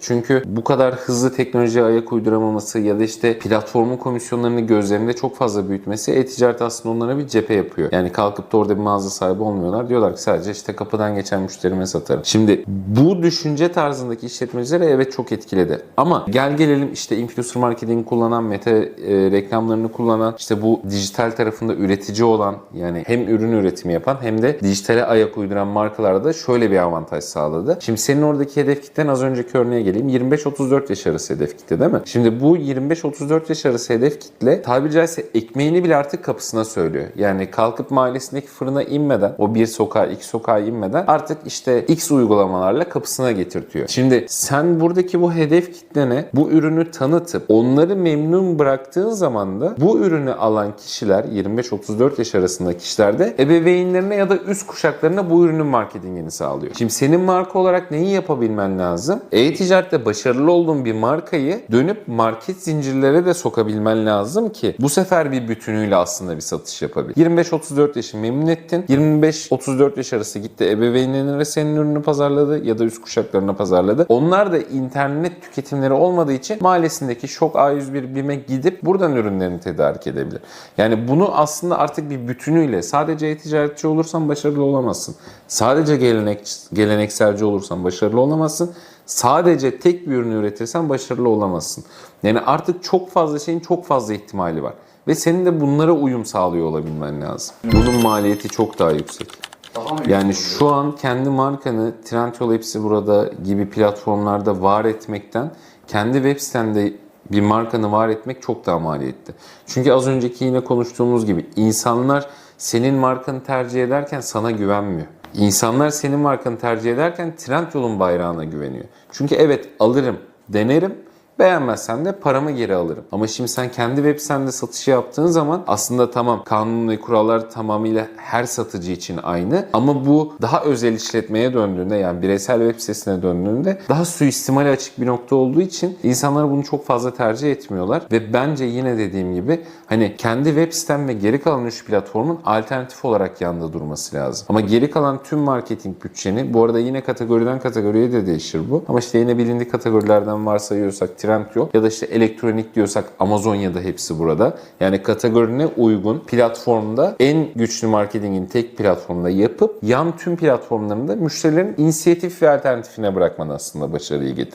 Çünkü bu kadar hızlı teknolojiye ayak uyduramaması ya da işte platformun komisyonlarını gözlerinde çok fazla büyütmesi e-ticaret aslında onlara bir cephe yapıyor. Yani kalkıp da orada bir mağaza sahibi olmuyorlar. Diyorlar ki sadece işte kapıdan geçen müşterime satarım. Şimdi bu düşünce tarzındaki işletmecileri evet çok etkiledi. Ama gel gelelim işte influencer marketing kullanan, meta e, reklamlarını kullanan, işte bu dijital tarafında üretici olan yani hem ürün üretimi yapan hem de dijitale ayak uyduran markalarda da şöyle bir avantaj sağladı. Şimdi senin oradaki hedef kitlen az önceki örneğe geleyim. 25-34 yaş arası hedef kitle değil mi? Şimdi bu 25-34 yaş arası hedef kitle tabiri caizse ekmeğini bile artık kapısına söylüyor. Yani kalkıp mahallesindeki fırına inmeden, o bir sokağa, iki sokağa inmeden artık işte X uygulamalarla kapısına getirtiyor. Şimdi sen buradaki bu hedef kitlene bu ürünü tanıtıp onları memnun bıraktığın zaman da bu ürünü alan kişiler 25-34 yaş arasındaki kişiler de ebeveynlerine ya da üst kuşaklarına bu ürünün marketingini sağlıyor. Şimdi senin marka olarak neyi yapabilmen lazım? E-ticarette başarılı olduğun bir markayı dönüp market zincirlere de sokabilmen lazım ki bu sefer bir bütünüyle aslında bir satış yapabil. 25-34 yaşı memnun ettin. 25-34 yaş arası gitti ebeveynlerine senin ürünü pazarladı ya da üst kuşaklarına pazarladı. Onlar da internet tüketimleri olmadığı için mahallesindeki şok A101 BİM'e gidip buradan ürünlerini tedarik edebilir. Yani bunu aslında artık bir bütünüyle sadece e-ticaretçi olursan başarılı olamazsın. Sadece gelenek, gelenekselci olursan başarılı olamazsın. Sadece tek bir ürünü üretirsen başarılı olamazsın. Yani artık çok fazla şeyin çok fazla ihtimali var. Ve senin de bunlara uyum sağlıyor olabilmen lazım. Bunun maliyeti çok daha yüksek. Yani şu an kendi markanı Trendyol hepsi burada gibi platformlarda var etmekten kendi web sitende bir markanı var etmek çok daha maliyetli. Çünkü az önceki yine konuştuğumuz gibi insanlar senin markanı tercih ederken sana güvenmiyor. İnsanlar senin markanı tercih ederken Trendyol'un bayrağına güveniyor. Çünkü evet alırım, denerim Beğenmezsem de paramı geri alırım. Ama şimdi sen kendi web sitende satışı yaptığın zaman aslında tamam kanun ve kurallar tamamıyla her satıcı için aynı. Ama bu daha özel işletmeye döndüğünde yani bireysel web sitesine döndüğünde daha suistimale açık bir nokta olduğu için insanlar bunu çok fazla tercih etmiyorlar. Ve bence yine dediğim gibi hani kendi web sitem ve geri kalan üç platformun alternatif olarak yanında durması lazım. Ama geri kalan tüm marketing bütçeni bu arada yine kategoriden kategoriye de değişir bu. Ama işte yine bilindik kategorilerden varsayıyorsak Trendyol ya da işte elektronik diyorsak Amazon ya da hepsi burada. Yani kategorine uygun platformda en güçlü marketingin tek platformda yapıp yan tüm platformlarında müşterilerin inisiyatif ve alternatifine bırakman aslında başarıyı getiren.